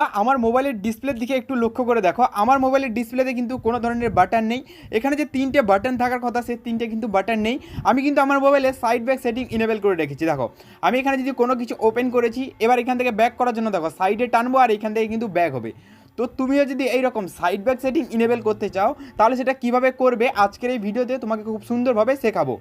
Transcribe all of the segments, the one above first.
আমার মোবাইলের ডিসপ্লের দিকে একটু লক্ষ্য করে দেখো। আমার মোবাইলের ডিসপ্লেতে কিন্তু কোনো ধরনের বাটন নেই। এখানে যে তিনটে বাটন থাকার কথা, সে তিনটে কিন্তু বাটন নেই। আমি কিন্তু আমার মোবাইলে সাইড ব্যাক সেটিং ইনেবল করে রেখেছি, দেখো। আমি এখানে যদি কোনো কিছু ওপেন করেছি, এবার এখান থেকে ব্যাক করার জন্য দেখো সাইডে টানবো আর এখান থেকে কিন্তু ব্যাক হবে। তো তুমিও যদি এইরকম সাইড ব্যাক সেটিং ইনেবল করতে চাও, তাহলে সেটা কীভাবে করবে, আজকের এই ভিডিওতে তোমাকে খুব সুন্দরভাবে শেখাবো।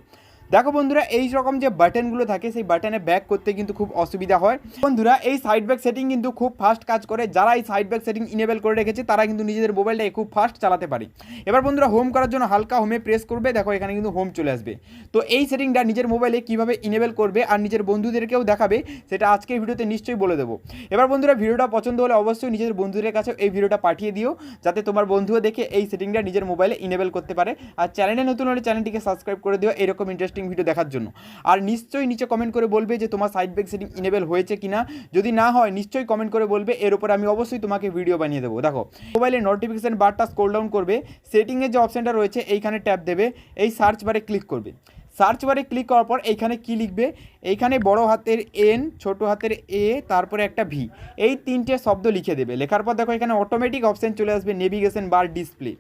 দেখো বন্ধুরা, এই রকম যে বাটনগুলো থাকে, সেই বাটনে ব্যাক করতে কিন্তু খুব অসুবিধা হয়। বন্ধুরা, এই সাইড ব্যাক সেটিং কিন্তু খুব ফাস্ট কাজ করে। যারা এই সাইড ব্যাক সেটিং ইনেবল করে রেখেছে, তারা কিন্তু নিজেদের মোবাইলটাকে খুব ফাস্ট চালাতে পারে। এবার বন্ধুরা হোম করার জন্য হালকা হোমে প্রেস করবে। দেখো, এখানে কিন্তু হোম চলে আসবে। তো এই সেটিংটা নিজের মোবাইলে কীভাবে ইনেবল করবে আর নিজের বন্ধুদেরকেও দেখাবে, সেটা আজকের ভিডিওতে নিশ্চয়ই বলে দেবো। এবার বন্ধুরা, ভিডিওটা পছন্দ হলে অবশ্যই নিজের বন্ধুদের কাছে এই ভিডিওটা পাঠিয়ে দিও, যাতে তোমার বন্ধুও দেখে এই সেটিংটা নিজের মোবাইলে ইনেবল করতে পারে। আর চ্যানেলে নতুন হলে চ্যানেলটিকে সাবস্ক্রাইব করে দিও। এরকম ইন্টারেস্টিং ভিডিও দেখার জন্য। আর নিশ্চয়ই নিচে কমেন্ট করে বলবে যে তোমার সাইড ব্যাগ সেটিং ইনেবল হয়েছে কিনা। যদি না হয়, নিশ্চয়ই কমেন্ট করে বলবে। এর উপরে আমি অবশ্যই তোমাকে ভিডিও বানিয়ে দেবো। দেখো মোবাইলে নোটিফিকেশান বারটা স্ক্রোল ডাউন করবে। সেটিংয়ের যে অপশানটা রয়েছে, এইখানে ট্যাপ দেবে। এই সার্চ বারে ক্লিক করবে। সার্চ বারে ক্লিক করার পর এইখানে কি লিখবে? এইখানে বড় হাতের এন ছোট হাতের এ তারপরে একটা ভি এই তিনটে শব্দ লিখে দেবে। লেখার পর দেখো এখানে অটোমেটিক অপশান চলে আসবে নেভিগেশন বার ডিসপ্লে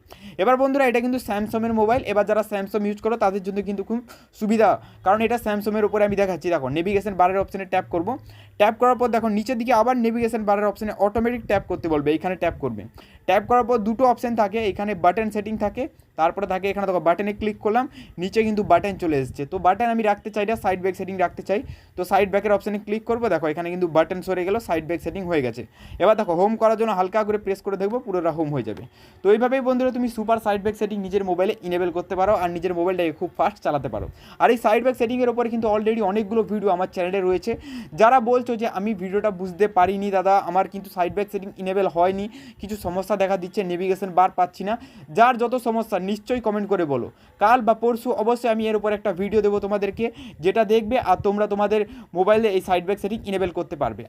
এবার বন্ধুরা, এটা কিন্তু স্যামসংয়ের মোবাইল এবার যারা স্যামসং ইউজ করো, তাদের জন্য কিন্তু খুব সুবিধা। কারণ এটা স্যামসংয়ের উপরে আমি দেখাচ্ছি। দেখো নেভিগেশন বারের অপশানে ট্যাপ করব। ট্যাপ করার পর দেখো, নিচের দিকে আবার নেভিগেশন বারের অপশানে অটোমেটিক ট্যাপ করতে বলবে। এইখানে ট্যাপ করবে। ট্যাপ করার পর দুটো অপশান থাকে। এখানে বাটন সেটিং থাকে। তারপরে থাকে এখানে দেখো বাটনে ক্লিক করলাম, নিচে কিন্তু বাটন চলে এসেছে। তো বাটন আমি রাখতে চাই না সাইড ব্যাক সেটিং রাখতে চাই। তো সাইড ব্যাকের অপশানে ক্লিক করব, দেখো এখানে কিন্তু বাটন সরে গেল সাইড ব্যাক সেটিং হয়ে গেছে। এবার দেখো হোম করার জন্য হালকা করে প্রেস করে দেখব, পুরোটা হোম হয়ে যাবে। তো এইভাবেই বন্ধুরা তুমি সুপার সাইড ব্যাক সেটিং নিজের মোবাইলে ইনেবল করতে পারো আর নিজের মোবাইলটাকে খুব ফাস্ট চালাতে পারো। আর এই সাইড ব্যাক সেটিংয়ের ওপরে কিন্তু অলরেডি অনেকগুলো ভিডিও আমার চ্যানেলে রয়েছে। যারা বলছো যে আমি ভিডিওটা বুঝতে পারিনি দাদা, আমার কিন্তু সাইড ব্যাক সেটিং ইনেবল হয়নি, কিছু সমস্যা দেখা দিচ্ছে নেভিগেশন বার পাচ্ছি না। যার যত সমস্যা নিশ্চয়ই কমেন্ট করে বলো। কাল বা পরশু অবশ্যই আমি এর উপর একটা ভিডিও দেবো তোমাদেরকে, যেটা দেখবে আর তোমরা তোমাদের মোবাইলে এই সাইড ব্যাক সেটিং ইনেবেল করতে পারবে।